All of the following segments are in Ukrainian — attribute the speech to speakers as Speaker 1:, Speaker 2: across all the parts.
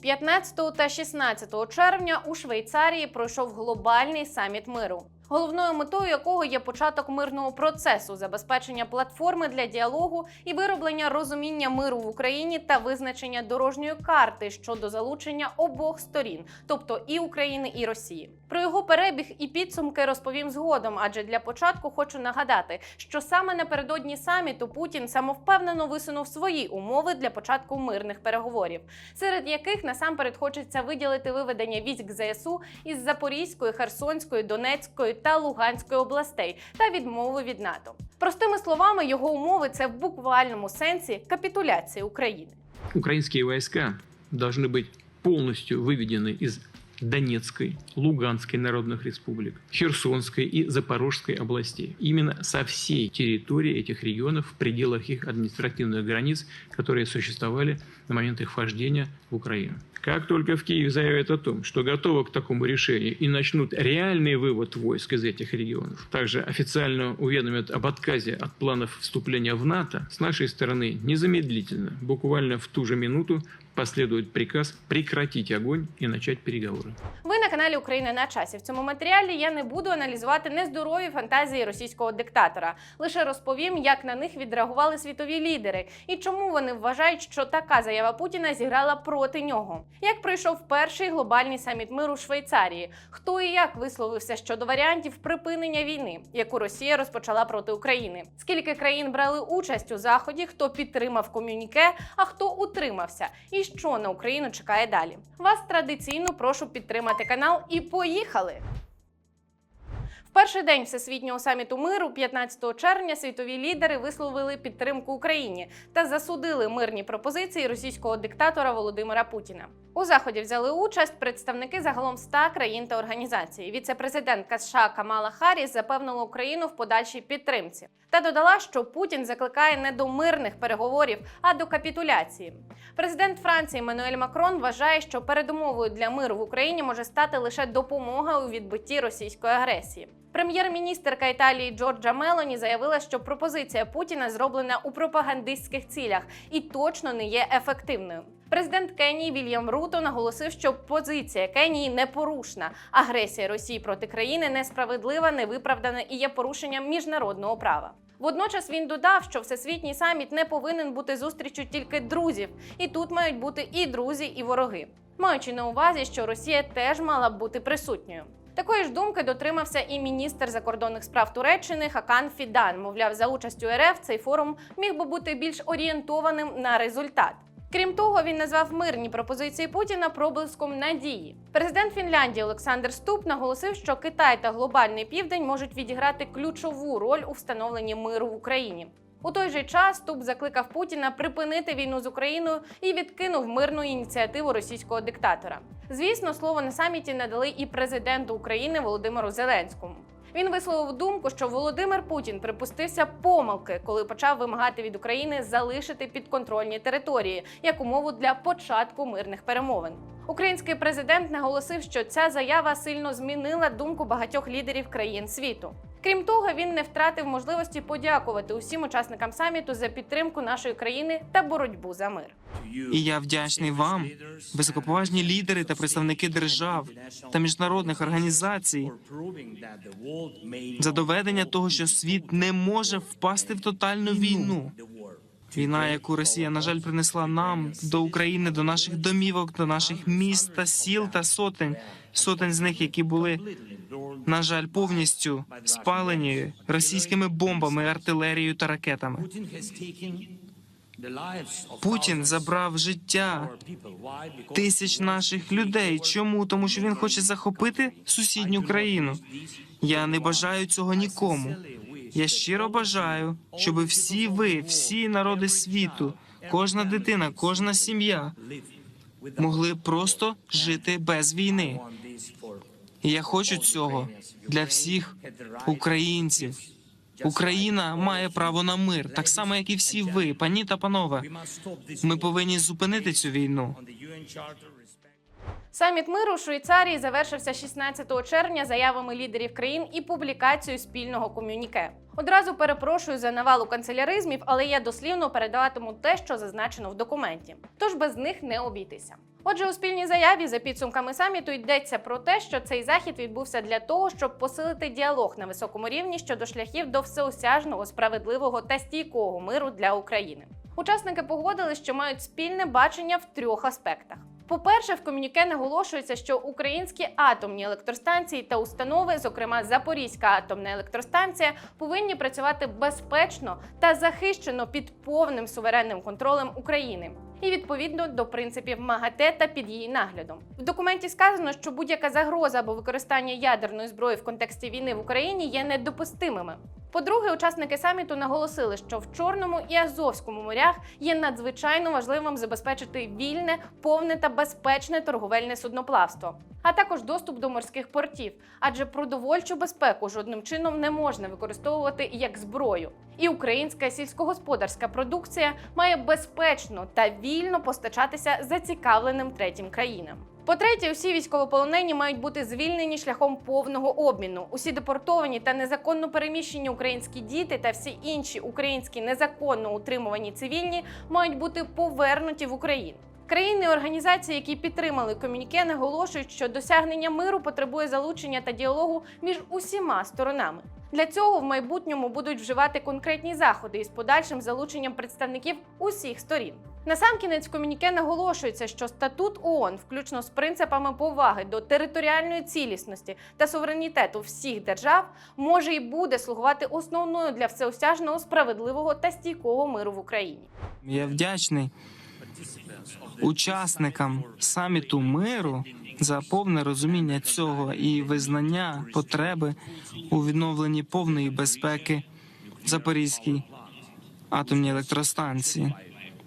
Speaker 1: 15 та 16 червня у Швейцарії пройшов глобальний саміт миру. Головною метою якого є початок мирного процесу, забезпечення платформи для діалогу і вироблення розуміння миру в Україні та визначення дорожньої карти щодо залучення обох сторін, тобто і України, і Росії. Про його перебіг і підсумки розповім згодом, адже для початку хочу нагадати, що саме напередодні саміту Путін самовпевнено висунув свої умови для початку мирних переговорів, серед яких насамперед хочеться виділити виведення військ ЗСУ із Запорізької, Херсонської, Донецької та Луганської областей та відмови від НАТО. Простими словами, його умови це в буквальному сенсі капітуляція України.
Speaker 2: Украинские войска должны быть полностью выведены из Донецкой, Луганской народных республик, Херсонской и Запорожской областей. Именно со всей территории этих регионов в пределах их административных границ, которые существовали на момент их вхождения в Украину. Как только в Киеве заявят о том, что готовы к такому решению и начнут реальный вывод войск из этих регионов, также официально уведомят об отказе от планов вступления в НАТО, с нашей стороны незамедлительно, буквально в ту же минуту, последует приказ прекратить огонь и начать переговоры.
Speaker 1: На каналі Україна на часі. В цьому матеріалі я не буду аналізувати нездорові фантазії російського диктатора. Лише розповім, як на них відреагували світові лідери і чому вони вважають, що така заява Путіна зіграла проти нього. Як пройшов перший глобальний саміт миру в Швейцарії? Хто і як висловився щодо варіантів припинення війни, яку Росія розпочала проти України? Скільки країн брали участь у заході? Хто підтримав комюніке, а хто утримався? І що на Україну чекає далі? Вас традиційно прошу підтримати канал і поїхали! Перший день всесвітнього саміту миру, 15 червня, світові лідери висловили підтримку Україні та засудили мирні пропозиції російського диктатора Володимира Путіна. У заході взяли участь представники загалом 100 країн та організацій. Віце-президентка США Камала Харріс запевнила Україну в подальшій підтримці та додала, що Путін закликає не до мирних переговорів, а до капітуляції. Президент Франції Мануель Макрон вважає, що передумовою для миру в Україні може стати лише допомога у відбитті російської агресії. Прем'єр-міністерка Італії Джорджа Мелоні заявила, що пропозиція Путіна зроблена у пропагандистських цілях і точно не є ефективною. Президент Кенії Вільям Руто наголосив, що позиція Кенії непорушна. Агресія Росії проти країни несправедлива, невиправдана і є порушенням міжнародного права. Водночас він додав, що всесвітній саміт не повинен бути зустрічю тільки друзів, і тут мають бути і друзі, і вороги, маючи на увазі, що Росія теж мала б бути присутньою. Такої ж думки дотримався і міністр закордонних справ Туреччини Хакан Фідан. Мовляв, за участю РФ цей форум міг би бути більш орієнтованим на результат. Крім того, він назвав мирні пропозиції Путіна проблиском надії. Президент Фінляндії Олександр Ступ наголосив, що Китай та глобальний південь можуть відіграти ключову роль у встановленні миру в Україні. У той же час Ступ закликав Путіна припинити війну з Україною і відкинув мирну ініціативу російського диктатора. Звісно, слово на саміті надали і президенту України Володимиру Зеленському. Він висловив думку, що Володимир Путін припустився помилки, коли почав вимагати від України залишити підконтрольні території як умову для початку мирних перемовин. Український президент наголосив, що ця заява сильно змінила думку багатьох лідерів країн світу. Крім того, він не втратив можливості подякувати усім учасникам саміту за підтримку нашої країни та боротьбу за мир.
Speaker 3: І я вдячний вам, високоповажні лідери та представники держав та міжнародних організацій, за доведення того, що світ не може впасти в тотальну війну. Війна, яку Росія, на жаль, принесла нам до України, до наших домівок, до наших міст та сіл та сотень, сотень з них, які були, на жаль, повністю спалені російськими бомбами, артилерією та ракетами. Путін забрав життя тисяч наших людей. Чому? Тому що він хоче захопити сусідню країну. Я не бажаю цього нікому. Я щиро бажаю, щоб всі ви, всі народи світу, кожна дитина, кожна сім'я могли просто жити без війни. Я хочу цього для всіх українців. Україна має право на мир, так само як і всі ви, пані та панове. Ми повинні зупинити цю війну.
Speaker 1: Саміт миру у Швейцарії завершився 16 червня заявами лідерів країн і публікацією спільного комюніке. Одразу перепрошую за навалу канцеляризмів, але я дослівно передаватиму те, що зазначено в документі. Тож без них не обійтися. Отже, у спільній заяві за підсумками саміту йдеться про те, що цей захід відбувся для того, щоб посилити діалог на високому рівні щодо шляхів до всеосяжного, справедливого та стійкого миру для України. Учасники погодили, що мають спільне бачення в трьох аспектах. По-перше, в комюніке наголошується, що українські атомні електростанції та установи, зокрема Запорізька атомна електростанція, повинні працювати безпечно та захищено під повним суверенним контролем України. І відповідно до принципів МАГАТЕ та під її наглядом в документі сказано, що будь-яка загроза або використання ядерної зброї в контексті війни в Україні є недопустимими. По-друге, учасники саміту наголосили, що в Чорному і Азовському морях є надзвичайно важливим забезпечити вільне, повне та безпечне торговельне судноплавство, а також доступ до морських портів, адже продовольчу безпеку жодним чином не можна використовувати як зброю. І українська сільськогосподарська продукція має безпечно та вільно постачатися зацікавленим третім країнам. По-третє, усі військовополонені мають бути звільнені шляхом повного обміну. Усі депортовані та незаконно переміщені українські діти та всі інші українські незаконно утримувані цивільні мають бути повернуті в Україну. Країни і організації, які підтримали комюніке, наголошують, що досягнення миру потребує залучення та діалогу між усіма сторонами. Для цього в майбутньому будуть вживати конкретні заходи із подальшим залученням представників усіх сторін. Насамкінець комюніке наголошується, що статут ООН, включно з принципами поваги до територіальної цілісності та суверенітету всіх держав, може і буде слугувати основною для всеосяжного справедливого та стійкого миру в Україні.
Speaker 3: Я вдячний учасникам саміту миру за повне розуміння цього і визнання потреби у відновленні повної безпеки Запорізькій атомній електростанції,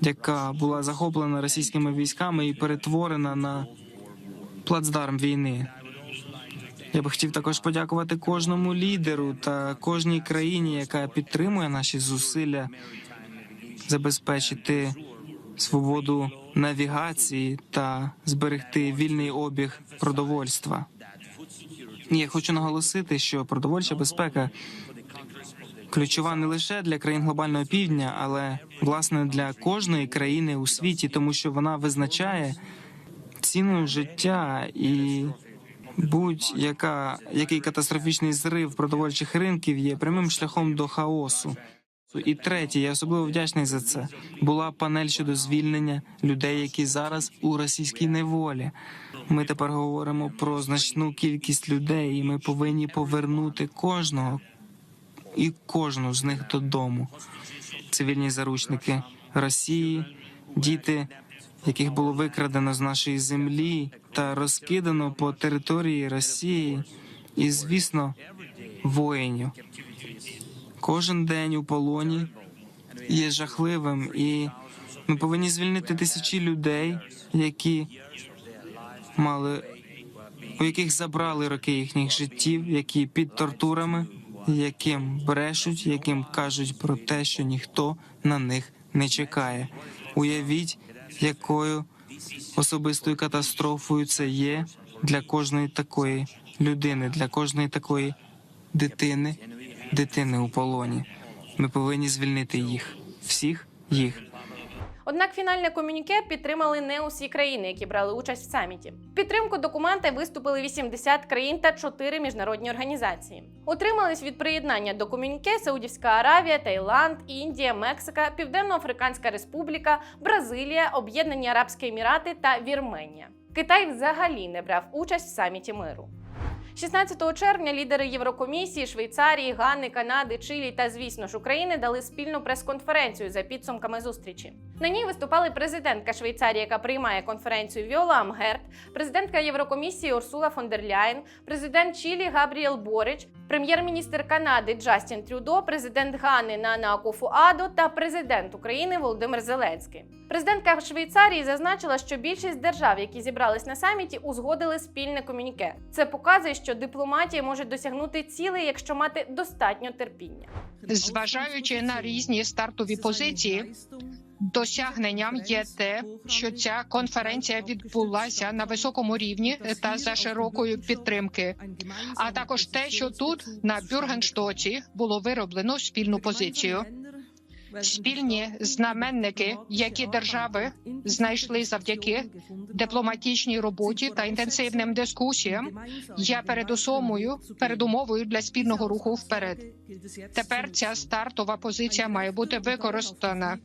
Speaker 3: яка була захоплена російськими військами і перетворена на плацдарм війни. Я би хотів також подякувати кожному лідеру та кожній країні, яка підтримує наші зусилля забезпечити свободу навігації та зберегти вільний обіг продовольства. Я хочу наголосити, що продовольча безпека ключова не лише для країн глобального півдня, але власне для кожної країни у світі, тому що вона визначає ціну життя і будь-яка який катастрофічний зрив продовольчих ринків є прямим шляхом до хаосу. І третє, я особливо вдячний за це. Була панель щодо звільнення людей, які зараз у російській неволі. Ми тепер говоримо про значну кількість людей, і ми повинні повернути кожного і кожну з них додому. Цивільні заручники Росії, діти, яких було викрадено з нашої землі та розкидано по території Росії, і звісно, воїнів. Кожен день у полоні є жахливим, і ми повинні звільнити тисячі людей, які мали у яких забрали роки їхніх життів, які під тортурами, яким брешуть, яким кажуть про те, що ніхто на них не чекає. Уявіть, якою особистою катастрофою це є для кожної такої людини, для кожної такої дитини, дитини у полоні. Ми повинні звільнити їх, всіх їх.
Speaker 1: Однак фінальне комюніке підтримали не усі країни, які брали участь в саміті. В Підтримку документа виступили 80 країн та 4 міжнародні організації. Утримались від приєднання до комюніке Саудівська Аравія, Таїланд, Індія, Мексика, Південно-Африканська Республіка, Бразилія, Об'єднані Арабські Емірати та Вірменія. Китай взагалі не брав участь в саміті миру. 16 червня лідери Єврокомісії, Швейцарії, Гани, Канади, Чилі та, звісно ж, України дали спільну прес-конференцію за підсумками зустрічі. На ній виступали президентка Швейцарії, яка приймає конференцію Віола Амгерт, президентка Єврокомісії Урсула фон дер Ляєн, президент Чилі Габріел Борич, прем'єр-міністр Канади Джастін Трюдо, президент Гани Нана Акуфу-Адо та президент України Володимир Зеленський. Президентка Швейцарії зазначила, що більшість держав, які зібрались на саміті, узгодили спільне комюніке. Це показує, що дипломатія може досягнути цілей, якщо мати достатньо терпіння.
Speaker 4: зважаючи на різні стартові позиції, Досягненням є те, що ця конференція відбулася на високому рівні та за широкої підтримки, а також те, що тут на Бюргенштоці було вироблено спільну позицію. Спільні знаменники, які держави знайшли завдяки дипломатичній роботі та інтенсивним дискусіям, є передусомою передумовою для спільного руху вперед. Тепер ця стартова позиція має бути використана.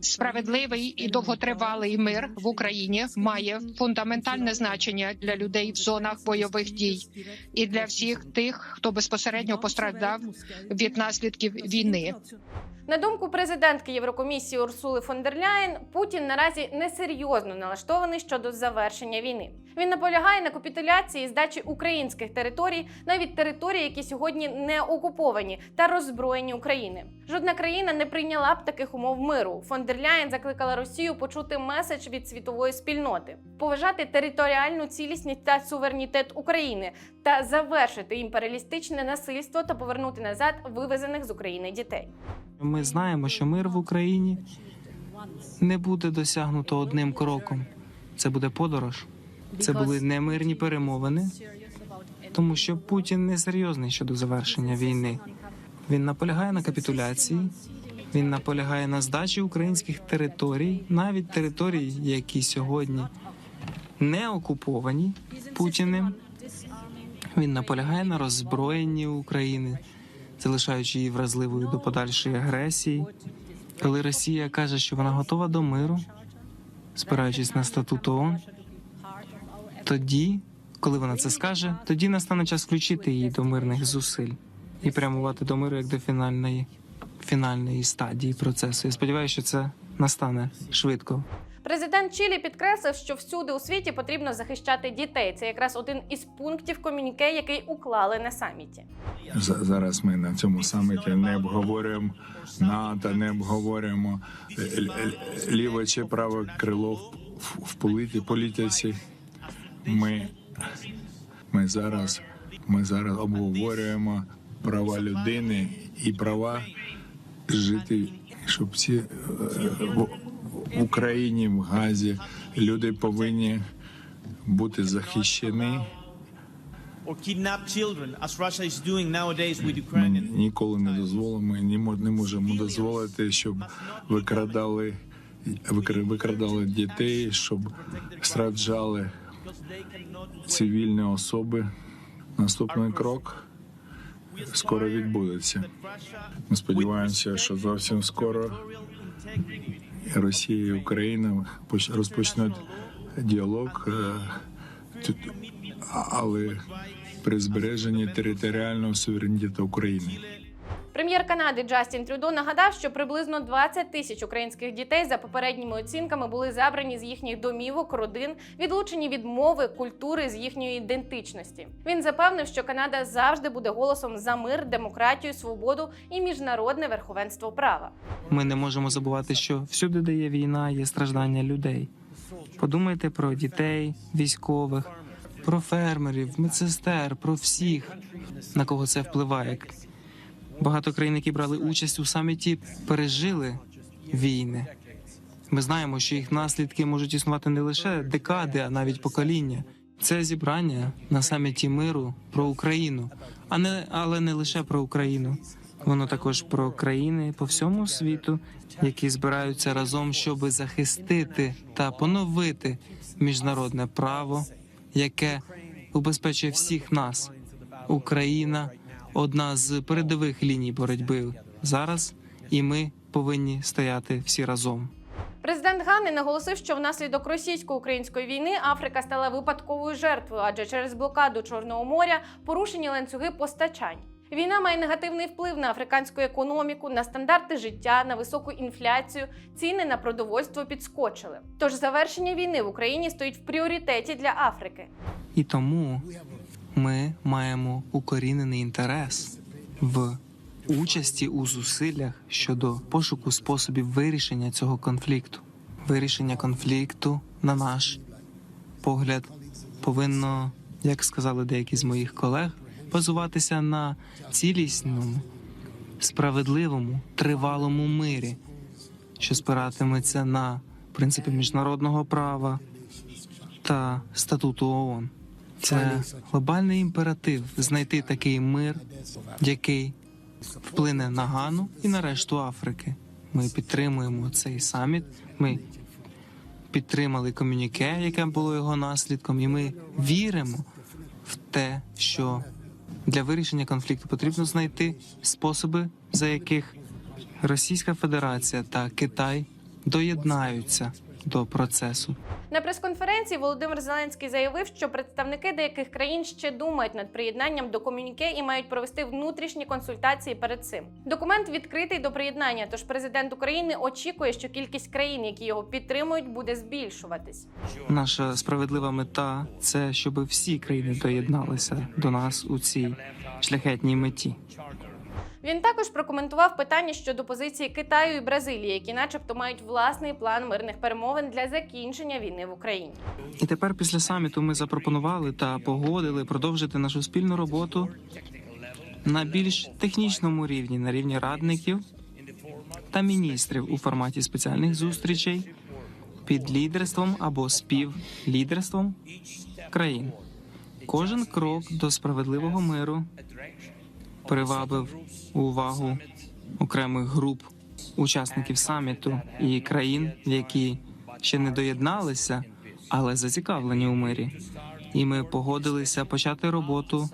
Speaker 4: Справедливий і довготривалий мир в Україні має фундаментальне значення для людей в зонах бойових дій і для всіх тих, хто безпосередньо постраждав від наслідків війни.
Speaker 1: На думку президентки Єврокомісії Урсули фон дер Ляєн, Путін наразі несерйозно налаштований щодо завершення війни. Він наполягає на капітуляції здачі українських територій, навіть територій, які сьогодні не окуповані та роззброєні України. Жодна країна не прийняла б таких умов миру. Фон дер Ляєн закликала Росію почути меседж від світової спільноти, поважати територіальну цілісність та суверенітет України та завершити імперіалістичне насильство та повернути назад вивезених з України дітей.
Speaker 3: Ми знаємо, що мир в Україні не буде досягнуто одним кроком. Це буде подорож. Це були немирні перемовини, тому що Путін не серйозний щодо завершення війни. Він наполягає на капітуляції, він наполягає на здачі українських територій, навіть територій, які сьогодні не окуповані Путіним. Він наполягає на роззброєнні України, залишаючи її вразливою до подальшої агресії. Коли Росія каже, що вона готова до миру, спираючись на статут ООН, тоді, коли вона це скаже, тоді настане час включити її до мирних зусиль і прямувати до миру як до фінальної, фінальної стадії процесу. Я сподіваюся, що це настане швидко.
Speaker 1: Президент Чилі підкреслив, що всюди у світі потрібно захищати дітей. Це якраз один із пунктів комюніке, який уклали на саміті.
Speaker 5: За- Зараз ми на цьому саміті не обговорюємо НАТО, не обговорюємо е, ліве чи праве крило в, політиці. Ми, ми зараз ми зараз обговорюємо права людини і права жити, щоб всі в, Україні, в Газі люди повинні бути захищені. Ми ніколи не дозволимо, ні не можемо дозволити, щоб викрадали, викрадали дітей, щоб страждали цивільні особи. Наступний крок скоро відбудеться. Ми сподіваємося, що зовсім скоро Росія і Україна поч- розпочнуть діалог, е, але при збереженні територіального суверенітету України.
Speaker 1: Прем'єр Канади Джастін Трюдо нагадав, що приблизно 20 тисяч українських дітей за попередніми оцінками були забрані з їхніх домівок, родин, відлучені від мови, культури з їхньої ідентичності. Він запевнив, що Канада завжди буде голосом за мир, демократію, свободу і міжнародне верховенство права.
Speaker 3: Ми не можемо забувати, що всюди, де є війна, є страждання людей. Подумайте про дітей, військових, про фермерів, медсестер, про всіх, на кого це впливає. Багато країн, які брали участь у саміті, пережили війни. Ми знаємо, що їх наслідки можуть існувати не лише декади, а навіть покоління. Це зібрання на саміті миру про Україну, а не але не лише про Україну. Воно також про країни по всьому світу, які збираються разом, щоб захистити та поновити міжнародне право, яке убезпечує всіх нас. Україна одна з передових ліній боротьби зараз, і ми повинні стояти всі разом.
Speaker 1: Президент Ганни наголосив, що внаслідок російсько-української війни Африка стала випадковою жертвою, адже через блокаду Чорного моря порушені ланцюги постачань. Війна має негативний вплив на африканську економіку, на стандарти життя, на високу інфляцію. Ціни на продовольство підскочили. Тож завершення війни в Україні стоїть в пріоритеті для Африки.
Speaker 3: І тому ми маємо укорінений інтерес в участі у зусиллях щодо пошуку способів вирішення цього конфлікту. Вирішення конфлікту, на наш погляд, повинно, як сказали деякі з моїх колег, базуватися на цілісному, справедливому, тривалому мирі, що спиратиметься на принципи міжнародного права та статуту ООН. Це глобальний імператив знайти такий мир, який вплине на Гану і на решту Африки. Ми підтримуємо цей саміт. Ми підтримали комюніке, яке було його наслідком, і ми віримо в те, що для вирішення конфлікту потрібно знайти способи, за яких Російська Федерація та Китай доєднаються до процесу.
Speaker 1: На прес-конференції Володимир Зеленський заявив, що представники деяких країн ще думають над приєднанням до комюніке і мають провести внутрішні консультації перед цим. Документ відкритий до приєднання, тож президент України очікує, що кількість країн, які його підтримують, буде збільшуватись.
Speaker 3: Наша справедлива мета це щоб всі країни доєдналися до нас у цій шляхетній меті.
Speaker 1: Він також прокоментував питання щодо позиції Китаю і Бразилії, які, начебто, мають власний план мирних перемовин для закінчення війни в Україні.
Speaker 3: І тепер після саміту ми запропонували та погодили продовжити нашу спільну роботу на більш технічному рівні, на рівні радників та міністрів у форматі спеціальних зустрічей під лідерством або співлідерством країн. Кожен крок до справедливого миру привабив увагу окремих груп учасників саміту і країн, які ще не доєдналися, але зацікавлені у мирі. І ми погодилися почати роботу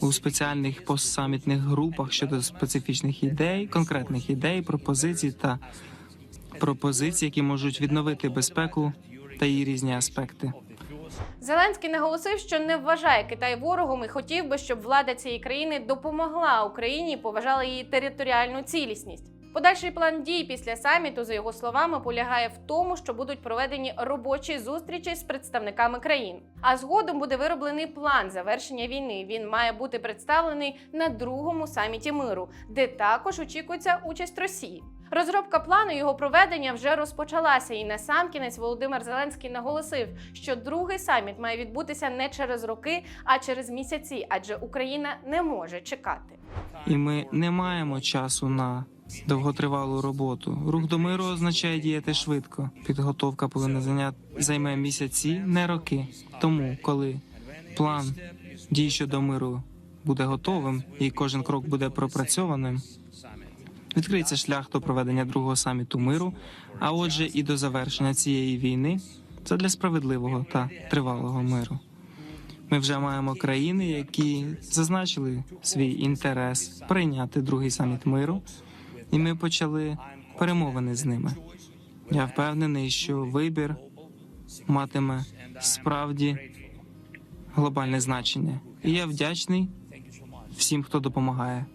Speaker 3: у спеціальних постсамітних групах щодо специфічних ідей, конкретних ідей, пропозицій та пропозицій, які можуть відновити безпеку та її різні аспекти.
Speaker 1: Зеленський наголосив, що не вважає Китай ворогом і хотів би, щоб влада цієї країни допомогла Україні і поважала її територіальну цілісність. Подальший план дій після саміту, за його словами, полягає в тому, що будуть проведені робочі зустрічі з представниками країн. А згодом буде вироблений план завершення війни. Він має бути представлений на другому саміті миру, де також очікується участь Росії. Розробка плану його проведення вже розпочалася, і насамкінець Володимир Зеленський наголосив, що другий саміт має відбутися не через роки, а через місяці, адже Україна не може чекати.
Speaker 3: І ми не маємо часу на довготривалу роботу. Рух до миру означає діяти швидко. Підготовка повинна зайняти займе місяці, не роки. Тому, коли план дій щодо миру буде готовим і кожен крок буде пропрацьованим, відкриється шлях до проведення другого саміту миру, а отже, і до завершення цієї війни задля справедливого та тривалого миру. Ми вже маємо країни, які зазначили свій інтерес прийняти другий саміт миру, і ми почали перемовини з ними. Я впевнений, що вибір матиме справді глобальне значення, і я вдячний всім, хто допомагає.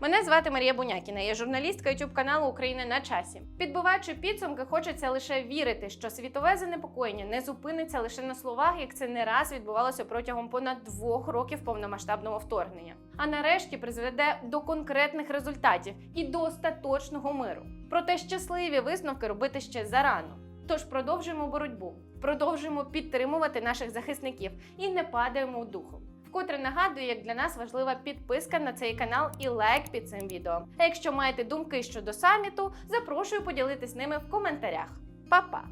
Speaker 1: Мене звати Марія Бунякіна. Я журналістка youtube каналу Україна на часі. Підбиваючи підсумки, хочеться лише вірити, що світове занепокоєння не зупиниться лише на словах, як це не раз відбувалося протягом понад двох років повномасштабного вторгнення. А нарешті призведе до конкретних результатів і до остаточного миру. Проте щасливі висновки робити ще зарано. Тож продовжуємо боротьбу, продовжуємо підтримувати наших захисників і не падаємо духом. Вкотре нагадую, як для нас важлива підписка на цей канал і лайк під цим відео. А якщо маєте думки щодо саміту, запрошую поділитись ними в коментарях. Па-па!